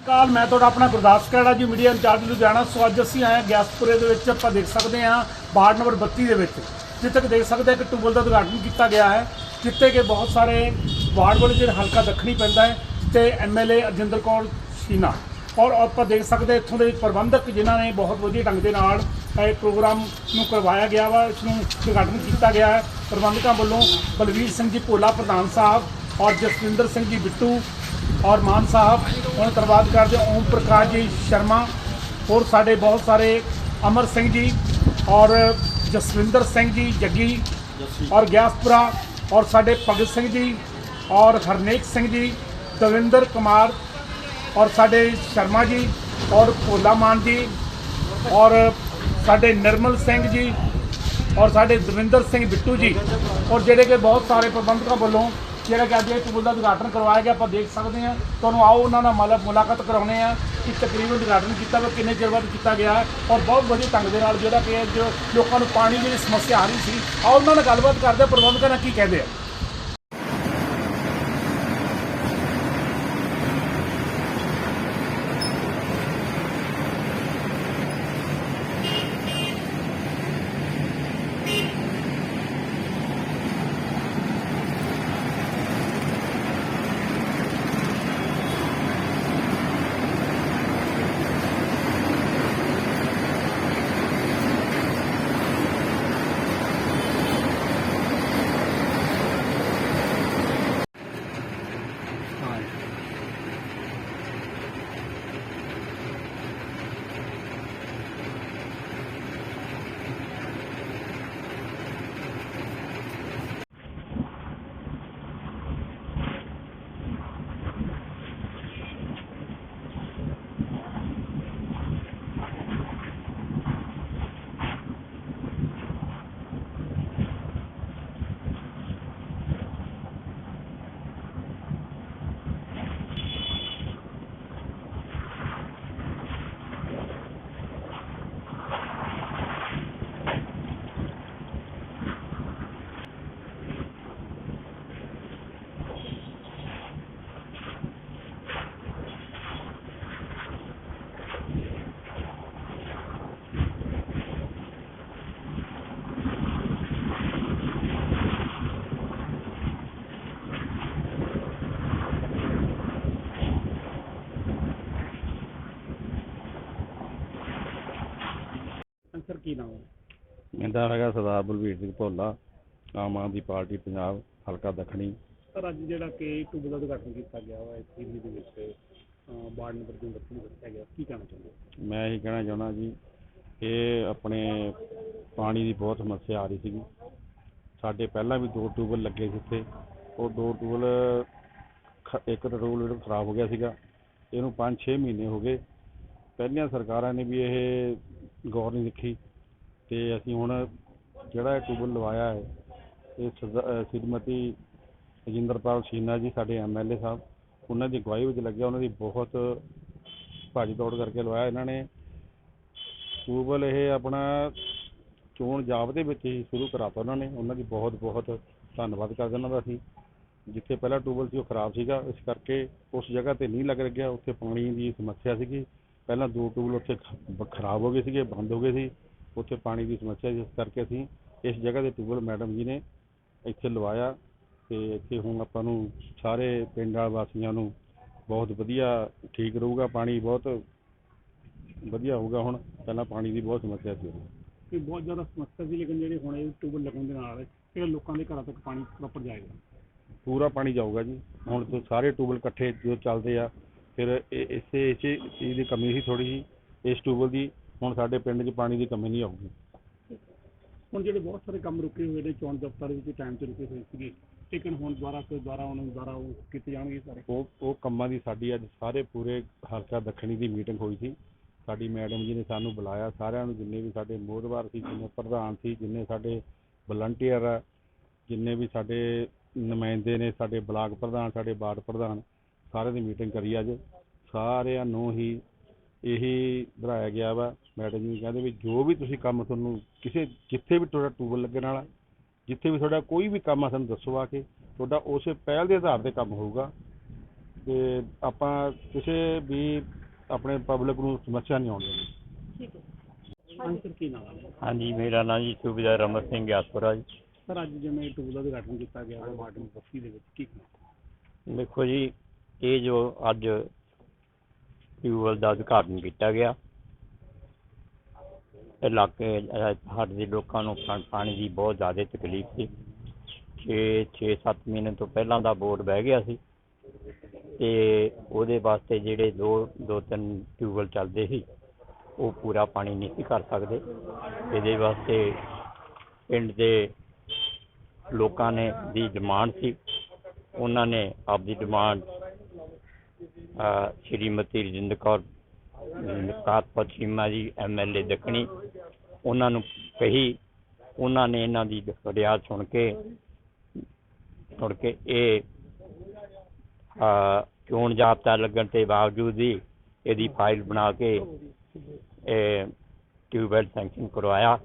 ਸਤਿ ਸ਼੍ਰੀ ਅਕਾਲ ਮੈਂ ਤੁਹਾਡਾ ਆਪਣਾ ਗੁਰਦਾਸ ਕੈੜਾ ਜੀ, ਮੀਡੀਆ ਇੰਚਾਰਜ ਲੁਧਿਆਣਾ। ਸੋ ਅੱਜ ਅਸੀਂ ਆਏ ਹਾਂ ਗਿਆਸਪੁਰੇ ਦੇ ਵਿੱਚ, ਆਪਾਂ ਦੇਖ ਸਕਦੇ ਹਾਂ ਵਾਰਡ ਨੰਬਰ 32 ਦੇ ਵਿੱਚ, ਜਿੱਥੇ ਕਿ ਦੇਖ ਸਕਦੇ ਹਾਂ ਕਿ ਟੂਬਲ ਦਾ ਉਦਘਾਟਨ ਕੀਤਾ ਗਿਆ ਹੈ, ਜਿੱਥੇ ਕਿ ਬਹੁਤ ਸਾਰੇ ਵਾਰਡ ਵਾਲੇ ਜਿਹੜੇ ਹਲਕਾ ਦੱਖਣੀ ਪੈਂਦਾ ਹੈ, ਤੇ ਐਮਐਲਏ ਅਜਿੰਦਰ ਕੌਰ ਸ਼ੀਨਾ। ਔਰ ਆਪਾਂ ਦੇਖ ਸਕਦੇ ਇੱਥੋਂ ਦੇ ਪ੍ਰਬੰਧਕ, ਜਿਨ੍ਹਾਂ ਨੇ ਬਹੁਤ ਵਧੀਆ ਢੰਗ ਦੇ ਨਾਲ ਇਹ ਪ੍ਰੋਗਰਾਮ ਨੂੰ ਕਰਵਾਇਆ ਗਿਆ ਵਾ, ਇਸ ਨੂੰ ਉਦਘਾਟਨ ਕੀਤਾ ਗਿਆ ਹੈ। ਪ੍ਰਬੰਧਕਾਂ ਵੱਲੋਂ ਬਲਵੀਰ ਸਿੰਘ ਜੀ ਭੋਲਾ ਪ੍ਰਧਾਨ ਸਾਹਿਬ ਔਰ ਜਸਵਿੰਦਰ ਸਿੰਘ ਜੀ ਬਿੱਟੂ ਔਰ ਮਾਨ ਸਾਹਿਬ ਉਹਨਾਂ ਧੰਨਵਾਦ ਕਰਦੇ ਹਾਂ, ਓਮ ਪ੍ਰਕਾਸ਼ ਜੀ ਸ਼ਰਮਾ ਹੋਰ ਸਾਡੇ ਬਹੁਤ ਸਾਰੇ ਅਮਰ ਸਿੰਘ ਜੀ ਔਰ ਜਸਵਿੰਦਰ ਸਿੰਘ ਜੀ ਜੱਗੀ ਔਰ ਗਿਆਸਪੁਰਾ ਔਰ ਸਾਡੇ ਭਗਤ ਸਿੰਘ ਜੀ ਔਰ ਹਰਨੇਕ ਸਿੰਘ ਜੀ ਦਵਿੰਦਰ ਕੁਮਾਰ ਔਰ ਸਾਡੇ ਸ਼ਰਮਾ ਜੀ ਔਰ ਭੋਲਾ ਮਾਨ ਜੀ ਔਰ ਸਾਡੇ ਨਿਰਮਲ ਸਿੰਘ ਜੀ ਔਰ ਸਾਡੇ ਦਵਿੰਦਰ ਸਿੰਘ ਬਿੱਟੂ ਜੀ ਔਰ ਜਿਹੜੇ ਕਿ ਬਹੁਤ ਸਾਰੇ ਪ੍ਰਬੰਧਕਾਂ ਵੱਲੋਂ ਜਿਹੜਾ ਕਿ ਅੱਜ ਇਹ ਟੂਲ ਦਾ ਉਦਘਾਟਨ ਕਰਵਾਇਆ ਗਿਆ ਆਪਾਂ ਦੇਖ ਸਕਦੇ ਹਾਂ। ਤੁਹਾਨੂੰ ਆਓ, ਉਹਨਾਂ ਨਾਲ ਮਤਲਬ ਮੁਲਾਕਾਤ ਕਰਾਉਣੇ ਆ ਕਿ ਤਕਰੀਬਨ ਉਦਘਾਟਨ ਕੀਤਾ ਵਾ, ਕਿੰਨੇ ਚਿਰ ਬਾਅਦ ਕੀਤਾ ਗਿਆ ਔਰ ਬਹੁਤ ਵਧੀਆ ਢੰਗ ਦੇ ਨਾਲ ਜਿਹੜਾ ਕਿ ਜੋ ਲੋਕਾਂ ਨੂੰ ਪਾਣੀ ਦੀ ਸਮੱਸਿਆ ਆ ਰਹੀ ਸੀ, ਆਓ ਉਹਨਾਂ ਨਾਲ ਗੱਲਬਾਤ ਕਰਦੇ ਪ੍ਰਬੰਧਕਾਂ ਨਾਲ ਕੀ ਕਹਿੰਦੇ ਆ ਸਰ ਕੀ ਨਾਮ ਹੈ? ਮੇਰਾ ਹੈਗਾ ਸਰਦਾਰ ਬਲਵੀਰ ਸਿੰਘ ਭੋਲਾ ਆਮ ਆਦਮੀ ਪਾਰਟੀ ਪੰਜਾਬ ਹਲਕਾ ਦੱਖਣੀ। ਸਰ ਅੱਜ ਜਿਹੜਾ ਕਿ ਟੂਬ ਦਾ ਉਦਘਾਟਨ ਕੀਤਾ ਗਿਆ ਵਾ ਇਸ ਦਿੱਲੀ ਦੇ ਵਿੱਚ ਵਾਰਡ ਨੰਬਰ ਦੋ ਬੱਤੀ ਨੂੰ ਦੱਸਿਆ ਗਿਆ। ਕੀ ਕਹਿਣਾ ਚਾਹੁੰਦੇ ਹੋ? ਮੈਂ ਇਹੀ ਕਹਿਣਾ ਚਾਹੁੰਦਾ ਜੀ ਇਹ ਆਪਣੇ ਪਾਣੀ ਦੀ ਬਹੁਤ ਸਮੱਸਿਆ ਆ ਰਹੀ ਸੀਗੀ। ਸਾਡੇ ਪਹਿਲਾਂ ਵੀ ਦੋ ਟਿਊਬਲ ਲੱਗੇ ਸੀ ਇੱਥੇ। ਉਹ ਦੋ ਟਿਊਬਲ ਖ- ਇੱਕ ਤਾਂ ਟਿਊਬਲ ਜਿਹੜਾ ਖਰਾਬ ਹੋ ਗਿਆ ਸੀਗਾ ਇਹਨੂੰ 5-6 ਮਹੀਨੇ ਹੋ ਗਏ। ਪਹਿਲੀਆਂ ਸਰਕਾਰਾਂ ਨੇ ਵੀ ਇਹ ਗੌਰ ਨਹੀਂ ਰੱਖੀ। ਅਤੇ ਅਸੀਂ ਹੁਣ ਜਿਹੜਾ ਇਹ ਟਿਊਬਲ ਲਵਾਇਆ ਹੈ, ਇਹ ਸਰਦਾ- ਸ਼੍ਰੀਮਤੀ ਰਜਿੰਦਰਪਾਲ ਛੀਨਾ ਜੀ, ਸਾਡੇ ਐਮਐਲਏ ਸਾਹਿਬ, ਉਹਨਾਂ ਦੀ ਅਗਵਾਈ ਵਿੱਚ ਲੱਗਿਆ, ਉਹਨਾਂ ਦੀ ਬਹੁਤ ਭੱਜ ਦੌੜ ਕਰਕੇ ਲਵਾਇਆ ਇਹਨਾਂ ਨੇ। ਟਿਊਬਵੈੱਲ ਇਹ ਆਪਣਾ ਚੋਣ ਜਾਬ ਦੇ ਵਿੱਚ ਹੀ ਸ਼ੁਰੂ ਕਰਾਤਾ ਉਹਨਾਂ ਨੇ। ਉਹਨਾਂ ਦੀ ਬਹੁਤ ਬਹੁਤ ਧੰਨਵਾਦ ਕਰਦੇ ਉਹਨਾਂ ਦਾ ਅਸੀਂ। ਜਿੱਥੇ ਪਹਿਲਾਂ ਟਿਊਬਵੈੱਲ ਸੀ, ਉਹ ਖਰਾਬ ਸੀਗਾ। ਇਸ ਕਰਕੇ ਉਸ ਜਗ੍ਹਾ ਤੇ ਨਹੀਂ ਲੱਗ ਲੱਗਿਆ। ਉੱਥੇ ਪਾਣੀ ਦੀ ਸਮੱਸਿਆ ਸੀਗੀ। ਪਹਿਲਾਂ ਦੋ ਟਿਊਬਵੈੱਲ ਉੱਥੇ ਖ- ਬ- ਖਰਾਬ ਹੋ ਗਏ ਸੀਗੇ, ਬੰਦ ਹੋ ਗਏ ਸੀ। ਉੱਥੇ ਪਾਣੀ ਦੀ ਸਮੱਸਿਆ ਜਿਸ ਕਰਕੇ ਅਸੀਂ ਇਸ ਜਗ੍ਹਾ ਤੇ ਟਿਊਬਲ ਮੈਡਮ ਜੀ ਨੇ ਇੱਥੇ ਲਵਾਇਆ ਤੇ ਇੱਥੇ ਹੁਣ ਆਪਾਂ ਨੂੰ ਸਾਰੇ ਪਿੰਡ ਵਾਸੀਆਂ ਨੂੰ ਬਹੁਤ ਵਧੀਆ ਠੀਕ ਰਹੂਗਾ ਪਾਣੀ ਬਹੁਤ ਵਧੀਆ ਹੋਊਗਾ ਹੁਣ ਪਹਿਲਾਂ ਪਾਣੀ ਦੀ ਬਹੁਤ ਸਮੱਸਿਆ ਸੀ। ਕਿ ਬਹੁਤ ਜ਼ਿਆਦਾ ਸਮੱਸਿਆ ਸੀ ਲੇਕਿਨ ਜਿਹੜੇ ਹੁਣ ਇਹ ਟੂਬ ਲੱਗਣ ਦੇ ਨਾਲ ਇਹ ਲੋਕਾਂ ਦੇ ਘਰਾਂ ਤੱਕ ਪਾਣੀ ਪ੍ਰੋਪਰ ਜਾਏਗਾ ਪੂਰਾ ਪਾਣੀ ਜਾਊਗਾ ਜੀ ਹੁਣ ਤੋਂ ਸਾਰੇ ਟਿਊਬਲ ਇਕੱਠੇ ਜੋ ਚੱਲਦੇ ਆ ਫਿਰ ਇਹ ਇਸੇ ਇਸੇ ਚੀਜ਼ ਦੀ ਕਮੀ ਸੀ ਥੋੜੀ ਜੀ ਇਸ ਟਿਊਬਲ ਦੀ ਹੁਣ ਸਾਡੇ ਪਿੰਡ 'ਚ ਪਾਣੀ ਦੀ ਕਮੀ ਨਹੀਂ ਆਊਗੀ। ਹੁਣ ਜਿਹੜੇ ਬਹੁਤ ਸਾਰੇ ਕੰਮ ਰੁਕੇ ਹੋਏ ਨੇ ਚੋਣ ਦਫ਼ਤਰ ਵਿੱਚ ਟਾਈਮ ਤੇ ਰੁਕੇ ਹੋਏ ਸੀਗੇ ਲੇਕਿਨ ਹੁਣ ਦੁਬਾਰਾ ਫਿਰ ਦੁਬਾਰਾ ਉਹਨਾਂ ਨੂੰ ਦੁਬਾਰਾ ਉਹ ਕੀਤੇ ਜਾਣਗੇ ਸਾਰੇ? ਉਹ ਉਹ ਕੰਮਾਂ ਦੀ ਸਾਡੀ ਅੱਜ ਸਾਰੇ ਪੂਰੇ ਹਲਕਾ ਦੱਖਣੀ ਦੀ ਮੀਟਿੰਗ ਹੋਈ ਸੀ। ਸਾਡੀ ਮੈਡਮ ਜੀ ਨੇ ਸਾਨੂੰ ਬੁਲਾਇਆ ਸਾਰਿਆਂ ਨੂੰ ਜਿੰਨੇ ਵੀ ਸਾਡੇ ਮੋਹਦਵਾਰ ਸੀ ਜਿੰਨੇ ਪ੍ਰਧਾਨ ਸੀ ਜਿੰਨੇ ਸਾਡੇ ਵਲੰਟੀਅਰ ਆ ਜਿੰਨੇ ਵੀ ਸਾਡੇ ਨੁਮਾਇੰਦੇ ਨੇ ਸਾਡੇ ਬਲਾਕ ਪ੍ਰਧਾਨ ਸਾਡੇ ਵਾਰਡ ਪ੍ਰਧਾਨ ਸਾਰਿਆਂ ਦੀ ਮੀਟਿੰਗ ਕਰੀ ਅੱਜ। ਸਾਰਿਆਂ ਨੂੰ ਹੀ ਇਹੀ ਬਣਾਇਆ ਗਿਆ ਵਾ ਮੈਡਮ ਜੀ ਕਹਿੰਦੇ ਵੀ ਜੋ ਵੀ ਤੁਸੀਂ ਕੰਮ ਤੁਹਾਨੂੰ ਕਿਸੇ ਜਿੱਥੇ ਵੀ ਤੁਹਾਡਾ ਟੂਬਲ ਲੱਗਣ ਵਾਲਾ ਜਿੱਥੇ ਵੀ ਤੁਹਾਡਾ ਕੋਈ ਵੀ ਕੰਮ ਆ ਸਾਨੂੰ ਦੱਸੋ ਆ ਕੇ ਤੁਹਾਡਾ ਉਸੇ ਪਹਿਲ ਦੇ ਆਧਾਰ ਤੇ ਕੰਮ ਹੋਊਗਾ। ਤੇ ਆਪਾਂ ਕਿਸੇ ਵੀ ਆਪਣੇ ਪਬਲਿਕ ਨੂੰ ਸਮੱਸਿਆ ਨਹੀਂ ਆਉਣ ਦੇਣੀ। ਠੀਕ ਹੈ। ਅੰਕਰ ਕੀ ਨਾਮ ਹੈ ਹਾਂਜੀ ਮੇਰਾ ਨਾਮ ਜੀ ਸੂਬੇਦਾਰ ਅਮਰ ਸਿੰਘ ਗਿਆਸਪੁਰਾ ਜੀ। ਸਰ ਅੱਜ ਜਿਵੇਂ ਟੂਲ ਦਾ ਉਦਘਾਟਨ ਕੀਤਾ ਗਿਆ ਹੈ ਵਾਰਡ ਨੰਬਰ 32 ਦੇ ਵਿੱਚ ਕੀ ਦੇਖੋ ਜੀ ਇਹ ਜੋ ਅੱਜ ਟਿਊਬਵੈੱਲ ਦਾ ਉਦਘਾਟਨ ਕੀਤਾ ਗਿਆ ਇਲਾਕੇ ਅਹ, ਸਾਡੇ ਦੇ ਲੋਕਾਂ ਨੂੰ ਪਾ- ਪਾਣੀ ਦੀ ਬਹੁਤ ਜ਼ਿਆਦਾ ਤਕਲੀਫ ਸੀ। ਛੇ 6-7 ਮਹੀਨੇ ਤੋਂ ਪਹਿਲਾਂ ਦਾ ਬੋਰਡ ਬਹਿ ਗਿਆ ਸੀ ਤੇ ਉਹਦੇ ਵਾਸਤੇ ਜਿਹੜੇ ਦੋ ਦੋ ਤਿੰਨ ਟਿਊਬਵੈੱਲ ਚੱਲਦੇ ਸੀ ਉਹ ਪੂਰਾ ਪਾਣੀ ਨਹੀਂ ਸੀ ਕਰ ਸਕਦੇ। ਇਹਦੇ ਵਾਸਤੇ ਪਿੰਡ ਦੇ ਲੋਕਾਂ ਨੇ ਦੀ ਡਿਮਾਂਡ ਸੀ। ਉਹਨਾਂ ਨੇ ਆਪਦੀ ਡਿਮਾਂਡ ਅਹ ਸ਼੍ਰੀਮਤੀ ਰਜਿੰਦਰ ਕੌਰ ਕਾਤਪਤ ਚੀਮਾ ਜੀ ਐਮਐਲਏ ਦੱਖਣੀ। ਉਹਨਾਂ ਨੂੰ ਕਹੀ, ਉਹਨਾਂ ਨੇ ਇਹਨਾਂ ਦੀ ਫਰਿਆਦ ਸੁਣ ਕੇ ਸੁਣ ਕੇ ਇਹ ਚੋਣ ਜਾਬਤਾ ਲੱਗਣ ਦੇ ਬਾਵਜੂਦ ਵੀ ਇਹਦੀ ਫਾਈਲ ਬਣਾ ਕੇ ਇਹ ਟਿਊਬਵੈੱਲ ਸੈਂਕਸ਼ਨ ਕਰਵਾਇਆ।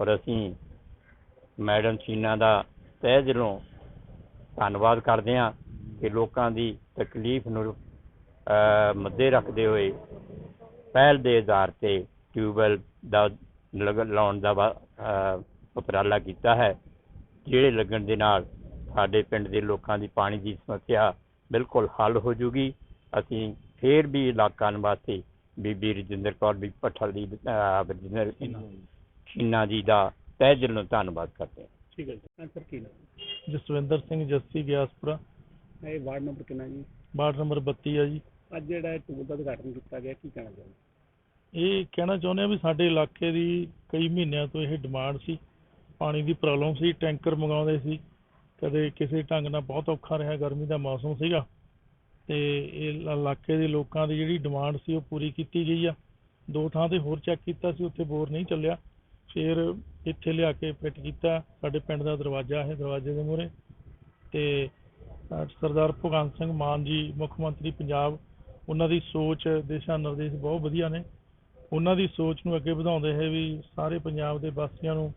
ਔਰ ਅਸੀਂ ਮੈਡਮ ਸੀਨਾ ਦਾ ਤਹਿ ਦਿਲੋਂ ਧੰਨਵਾਦ ਕਰਦੇ ਹਾਂ ਕਿ ਲੋਕਾਂ ਦੀ ਤਕਲੀਫ ਨੂੰ ਮੱਦੇ ਰੱਖਦੇ ਹੋਏ ਪਹਿਲ ਦੇ ਆਧਾਰ ਤੇ ਟਿਊਬਵੈੱਲ ਦਾ ਲਗ- ਲਾਉਣ ਦਾ ਉਪਰਾਲਾ ਕੀਤਾ ਹੈ ਜਿਹੜੇ ਲੱਗਣ ਦੇ ਨਾਲ ਸਾਡੇ ਪਿੰਡ ਦੇ ਲੋਕਾਂ ਦੀ ਪਾਣੀ ਦੀ ਸਮੱਸਿਆ ਬਿਲਕੁਲ ਹੱਲ ਹੋ ਜੂਗੀ। ਅਸੀਂ ਫੇਰ ਵੀ ਇਲਾਕਾ ਨਿਵਾਸੀ ਬੀਬੀ ਰਜਿੰਦਰ ਕੌਰ ਵੀ ਭੱਠਲ ਦੀ ਰਜਿੰਦਰ ਛੀਨਾ ਜੀ। ਦਾ ਤਹਿ ਦਿਲੋਂ ਧੰਨਵਾਦ ਕਰਦੇ ਹਾਂ। ਠੀਕ ਹੈ ਜੀ। ਅੰਕਰ ਕੀ ਨਾਮ? ਜਸਵਿੰਦਰ ਸਿੰਘ ਜੱਸੀ ਗਿਆਸਪੁਰਾ। ਇਹ ਵਾਰਡ ਨੰਬਰ ਕਿੰਨਾ ਜੀ? ਵਾਰਡ ਨੰਬਰ 32 ਆ ਜੀ। ਅੱਜ ਜਿਹੜਾ ਟੂਲ ਦਾ ਉਦਘਾਟਨ ਕੀਤਾ ਗਿਆ, ਕੀ ਕਹਿਣਾ ਚਾਹੁੰਦੇ ਇਹ ਕਹਿਣਾ ਚਾਹੁੰਦੇ ਆ ਵੀ ਸਾਡੇ ਇਲਾਕੇ ਦੀ ਕਈ ਮਹੀਨਿਆਂ ਤੋਂ ਇਹ ਡਿਮਾਂਡ ਸੀ, ਪਾਣੀ ਦੀ ਪ੍ਰੋਬਲਮ ਸੀ, ਟੈਂਕਰ ਮੰਗਾਉਂਦੇ ਸੀ, ਕਦੇ ਕਿਸੇ ਢੰਗ ਨਾਲ ਬਹੁਤ ਔਖਾ ਰਿਹਾ, ਗਰਮੀ ਦਾ ਮੌਸਮ ਸੀਗਾ, ਤੇ ਇਹ ਇਲਾਕੇ ਦੇ ਲੋਕਾਂ ਦੀ ਜਿਹੜੀ ਡਿਮਾਂਡ ਸੀ ਉਹ ਪੂਰੀ ਕੀਤੀ ਗਈ ਆ। ਦੋ ਥਾਂ ਤੇ ਹੋਰ ਚੈੱਕ ਕੀਤਾ ਸੀ, ਉੱਥੇ ਬੋਰ ਨਹੀਂ ਚੱਲਿਆ। ਫਿਰ ਇੱਥੇ ਲਿਆ ਕੇ ਫਿੱਟ ਕੀਤਾ, ਸਾਡੇ ਪਿੰਡ ਦਾ ਦਰਵਾਜ਼ਾ ਹੈ, ਦਰਵਾਜ਼ੇ ਦੇ ਮੂਹਰੇ। ਤੇ ਸਰਦਾਰ ਭਗਵੰਤ ਸਿੰਘ ਮਾਨ ਜੀ, ਮੁੱਖ ਮੰਤਰੀ ਪੰਜਾਬ ਉਹਨਾਂ ਦੀ ਸੋਚ ਦਿਸ਼ਾ ਨਿਰਦੇਸ਼ ਬਹੁਤ ਵਧੀਆ ਨੇ। ਉਹਨਾਂ ਦੀ ਸੋਚ ਨੂੰ ਅੱਗੇ ਵਧਾਉਂਦੇ ਹੋਏ ਵੀ ਸਾਰੇ ਪੰਜਾਬ ਦੇ ਵਾਸੀਆਂ ਨੂੰ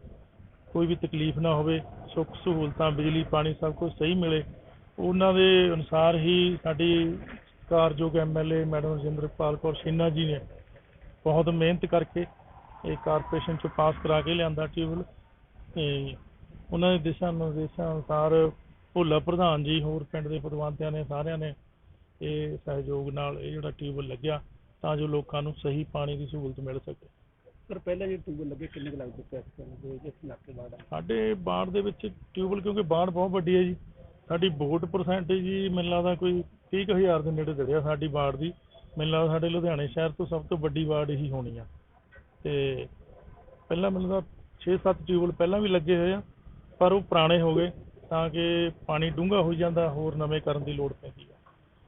ਕੋਈ ਵੀ ਤਕਲੀਫ ਨਾ ਹੋਵੇ, ਸੁੱਖ ਸਹੂਲਤਾਂ, ਬਿਜਲੀ, ਪਾਣੀ ਸਭ ਕੁਝ ਸਹੀ ਮਿਲੇ। ਉਹਨਾਂ ਦੇ ਅਨੁਸਾਰ ਹੀ ਸਾਡੀ ਕਾਰਜੋਗ ਐਮਐਲਏ ਮੈਡਮ ਰਜਿੰਦਰਪਾਲ ਕੌਰ ਛੀਨਾ ਜੀ ਨੇ ਬਹੁਤ ਮਿਹਨਤ ਕਰਕੇ ਇਹ ਕਾਰਪੋਰੇਸ਼ਨ ਚ ਪਾਸ ਕਰਾ ਕੇ ਲਿਆਂਦਾ ਟਿਊਬਲ ਤੇ ਉਹਨਾਂ ਦੇ ਦਿਸ਼ਾ ਨਿਰਦੇਸ਼ਾਂ ਅਨੁਸਾਰ ਭੋਲਾ ਪ੍ਰਧਾਨ ਜੀ, ਹੋਰ ਪਿੰਡ ਦੇ ਪਦਵੰਤਿਆਂ ਨੇ, ਸਾਰਿਆਂ ਨੇ ਇਹ ਸਹਿਯੋਗ ਨਾਲ ਇਹ ਜਿਹੜਾ ਟਿਊਬਲ ਲੱਗਿਆ ਤਾਂ ਜੋ ਲੋਕਾਂ ਨੂੰ ਸਹੀ ਪਾਣੀ ਦੀ ਸਹੂਲਤ ਮਿਲ ਸਕੇ। ਸਰ ਪਹਿਲਾਂ ਜਿਹੜੇ ਟੂਲ ਲੱਗੇ ਕਿੰਨੇ ਕੁ ਲੱਗ ਚੁੱਕੇ ਇਸ ਜਿਸ ਇਲਾਕੇ ਹੈ ਸਾਡੇ ਬਾੜ ਦੇ ਵਿੱਚ ਟਿਊਬਲ ਕਿਉਂਕਿ ਬਾੜ ਬਹੁਤ ਵੱਡੀ ਹੈ ਜੀ। ਸਾਡੀ ਵੋਟ ਪਰਸੈਂਟੇਜ ਜੀ ਮੈਨੂੰ ਲੱਗਦਾ ਕੋਈ 30000 ਦੇ ਨੇੜੇ ਦੜਿਆ ਸਾਡੀ ਬਾੜ ਦੀ। ਮੈਨੂੰ ਲੱਗਦਾ ਸਾਡੇ ਲੁਧਿਆਣੇ ਸ਼ਹਿਰ ਤੋਂ ਸਭ ਤੋਂ ਵੱਡੀ ਬਾੜ ਇਹੀ ਹੋਣੀ ਆ। ਤੇ ਪਹਿਲਾਂ ਮੈਨੂੰ ਲੱਗਦਾ 6-7 ਟਿਊਬਲ ਪਹਿਲਾਂ ਵੀ ਲੱਗੇ ਹੋਏ ਆ ਪਰ ਉਹ ਪੁਰਾਣੇ ਹੋ ਗਏ ਤਾਂ ਕਿ ਪਾਣੀ ਡੂੰਘਾ ਹੋ ਜਾਂਦਾ ਹੋਰ ਨਵੇਂ ਕਰਨ ਦੀ ਲੋੜ ਪੈਂਦੀ ਆ।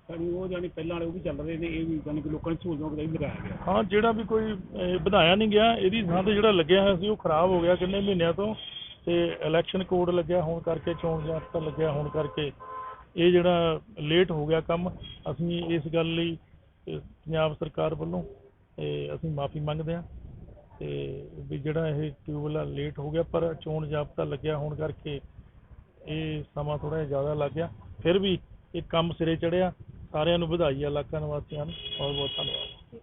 ਸਾਡੀ ਉਹ ਜਾਨੀ ਪਹਿਲਾਂ ਵਾਲੇ ਉਹ ਵੀ ਚੱਲ ਰਹੇ ਨੇ ਇਹ ਵੀ ਜਾਨੀ ਕਿ ਲੋਕਾਂ ਦੀ ਸਹੂਲਤਾਂ ਦਾ ਲਗਾਇਆ ਗਿਆ। ਹਾਂ ਜਿਹੜਾ ਵੀ ਕੋਈ ਅਹ, ਵਧਾਇਆ ਨਹੀਂ ਗਿਆ ਇਹਦੀ ਥਾਂ ਤੇ ਜਿਹੜਾ ਲੱਗਿਆ ਹੋਇਆ ਸੀ ਉਹ ਖਰਾਬ ਹੋ ਗਿਆ ਕਿੰਨੇ ਮਹੀਨਿਆਂ ਤੋਂ। ਤੇ ਇਲੈਕਸ਼ਨ ਕੋਡ ਲੱਗਿਆ ਹੋਣ ਕਰਕੇ ਚੋਣ ਜਾਬਤਾ ਲੱਗਿਆ ਹੋਣ ਕਰਕੇ ਇਹ ਜਿਹੜਾ ਲੇਟ ਹੋ ਗਿਆ ਕੰਮ ਅਸੀਂ ਇਸ ਗੱਲ ਲਈ ਪੰਜਾਬ ਸਰਕਾਰ ਵੱਲੋਂ ਅਸੀਂ ਮਾਫੀ ਮੰਗਦੇ ਹਾਂ। ਤੇ ਵੀ ਜਿਹੜਾ ਇਹ ਟਿਊਬਲ ਲੇਟ ਹੋ ਗਿਆ ਪਰ ਚੋਣ ਜਾਬਤਾ ਲੱਗਿਆ ਹੋਣ ਕਰਕੇ ਇਹ ਸਮਾਂ ਥੋੜਾ ਜਿਹਾ ਜ਼ਿਆਦਾ ਲੱਗ ਗਿਆ। ਫਿਰ ਵੀ ਇਹ ਕੰਮ ਸਿਰੇ ਚੜਿਆ ਸਾਰਿਆਂ ਨੂੰ ਵਧਾਈ ਆ ਇਲਾਕਾ ਨਿਵਾਸੀਆਂ ਨੂੰ ਬਹੁਤ ਬਹੁਤ ਧੰਨਵਾਦ।